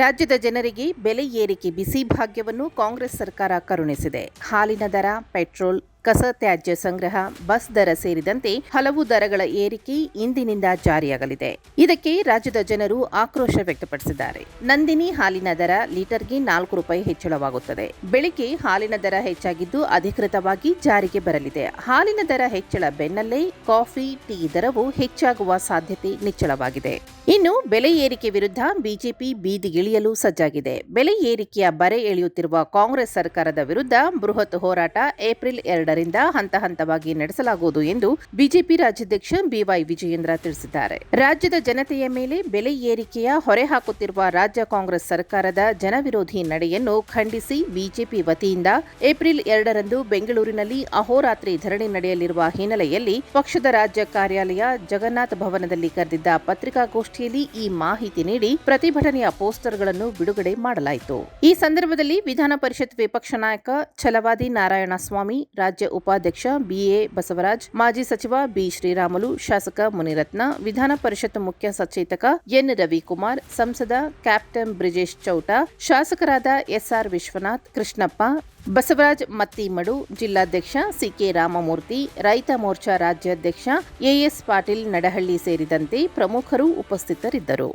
ರಾಜ್ಯದ ಜನರಿಗೆ ಬೆಲೆ ಏರಿಕೆ ಬಿಸಿ ಭಾಗ್ಯವನ್ನು ಕಾಂಗ್ರೆಸ್ ಸರ್ಕಾರ ಕರುಣಿಸಿದೆ. ಹಾಲಿನ ದರ ಪೆಟ್ರೋಲ್ ಕಸ ತ್ಯಾಜ್ಯ ಸಂಗ್ರಹ, ಬಸ್ ದರ ಸೇರಿದಂತೆ ಹಲವು ದರಗಳ ಏರಿಕೆ ಇಂದಿನಿಂದ ಜಾರಿಯಾಗಲಿದೆ. ಇದಕ್ಕೆ ರಾಜ್ಯದ ಜನರು ಆಕ್ರೋಶ ವ್ಯಕ್ತಪಡಿಸಿದ್ದಾರೆ. ನಂದಿನಿ ಹಾಲಿನ ದರ ಲೀಟರ್ಗೆ ನಾಲ್ಕು ರೂಪಾಯಿ ಹೆಚ್ಚಳವಾಗುತ್ತದೆ. ಬೆಳಿಗ್ಗೆ ಹಾಲಿನ ದರ ಹೆಚ್ಚಾಗಿದ್ದು ಅಧಿಕೃತವಾಗಿ ಜಾರಿಗೆ ಬರಲಿದೆ. ಹಾಲಿನ ದರ ಹೆಚ್ಚಳ ಬೆನ್ನಲ್ಲೇ ಕಾಫಿ, ಟೀ ದರವು ಹೆಚ್ಚಾಗುವ ಸಾಧ್ಯತೆ ನಿಚ್ಚಳವಾಗಿದೆ. ಇನ್ನು ಬೆಲೆ ಏರಿಕೆ ವಿರುದ್ಧ ಬಿಜೆಪಿ ಬೀದಿಗಿಳಿಯಲು ಸಜ್ಜಾಗಿದೆ. ಬೆಲೆ ಏರಿಕೆಯ ಬರೆ ಎಳೆಯುತ್ತಿರುವ ಕಾಂಗ್ರೆಸ್ ಸರ್ಕಾರದ ವಿರುದ್ಧ ಬೃಹತ್ ಹೋರಾಟ ಏಪ್ರಿಲ್ ಎರಡರಿಂದ ಹಂತ ಹಂತವಾಗಿ ನಡೆಸಲಾಗುವುದು ಎಂದು ಬಿಜೆಪಿ ರಾಜ್ಯಾಧ್ಯಕ್ಷ ಬಿವೈ ವಿಜಯೇಂದ್ರ ತಿಳಿಸಿದ್ದಾರೆ. ರಾಜ್ಯದ ಜನತೆಯ ಮೇಲೆ ಬೆಲೆ ಏರಿಕೆಯ ಹೊರೆ ಹಾಕುತ್ತಿರುವ ರಾಜ್ಯ ಕಾಂಗ್ರೆಸ್ ಸರ್ಕಾರದ ಜನವಿರೋಧಿ ನಡೆಯನ್ನು ಖಂಡಿಸಿ ಬಿಜೆಪಿ ವತಿಯಿಂದ ಏಪ್ರಿಲ್ ಎರಡರಂದು ಬೆಂಗಳೂರಿನಲ್ಲಿ ಅಹೋರಾತ್ರಿ ಧರಣಿ ನಡೆಯಲಿರುವ ಹಿನ್ನೆಲೆಯಲ್ಲಿ ಪಕ್ಷದ ರಾಜ್ಯ ಕಾರ್ಯಾಲಯ ಜಗನ್ನಾಥ ಭವನದಲ್ಲಿ ಕರೆದಿದ್ದ ಪತ್ರಿಕಾಗೋಷ್ಠಿಯಲ್ಲಿ ಈ ಮಾಹಿತಿ ನೀಡಿ ಪ್ರತಿಭಟನೆಯ ಪೋಸ್ಟರ್ಗಳನ್ನು ಬಿಡುಗಡೆ ಮಾಡಲಾಯಿತು. ಈ ಸಂದರ್ಭದಲ್ಲಿ ವಿಧಾನ ಪರಿಷತ್ ವಿಪಕ್ಷ ನಾಯಕ ಛಲವಾದಿ ನಾರಾಯಣಸ್ವಾಮಿ ರಾಜ್ಯ ಉಪಾಧ್ಯಕ್ಷ ಬಿಎ ಬಸವರಾಜ್, ಮಾಜಿ ಸಚಿವ ಬಿ ಶ್ರೀರಾಮುಲು, ಶಾಸಕ ಮುನಿರತ್ನ, ವಿಧಾನ ಪರಿಷತ್ ಮುಖ್ಯ ಸಚೇತಕ ಎನ್ ರವಿಕುಮಾರ್, ಸಂಸದ ಕ್ಯಾಪ್ಟನ್ ಬ್ರಿಜೇಶ್ ಚೌಟ, ಶಾಸಕರಾದ ಎಸ್ಆರ್ ವಿಶ್ವನಾಥ್, ಕೃಷ್ಣಪ್ಪ, ಬಸವರಾಜ್ ಮತ್ತಿಮಡು, ಜಿಲ್ಲಾಧ್ಯಕ್ಷ ಸಿಕೆ ರಾಮಮೂರ್ತಿ, ರೈತ ಮೋರ್ಚಾ ರಾಜ್ಯಾಧ್ಯಕ್ಷ ಎಎಸ್ ಪಾಟೀಲ್ ನಡಹಳ್ಳಿ ಸೇರಿದಂತೆ ಪ್ರಮುಖರು ಉಪಸ್ಥಿತರಿದ್ದರು.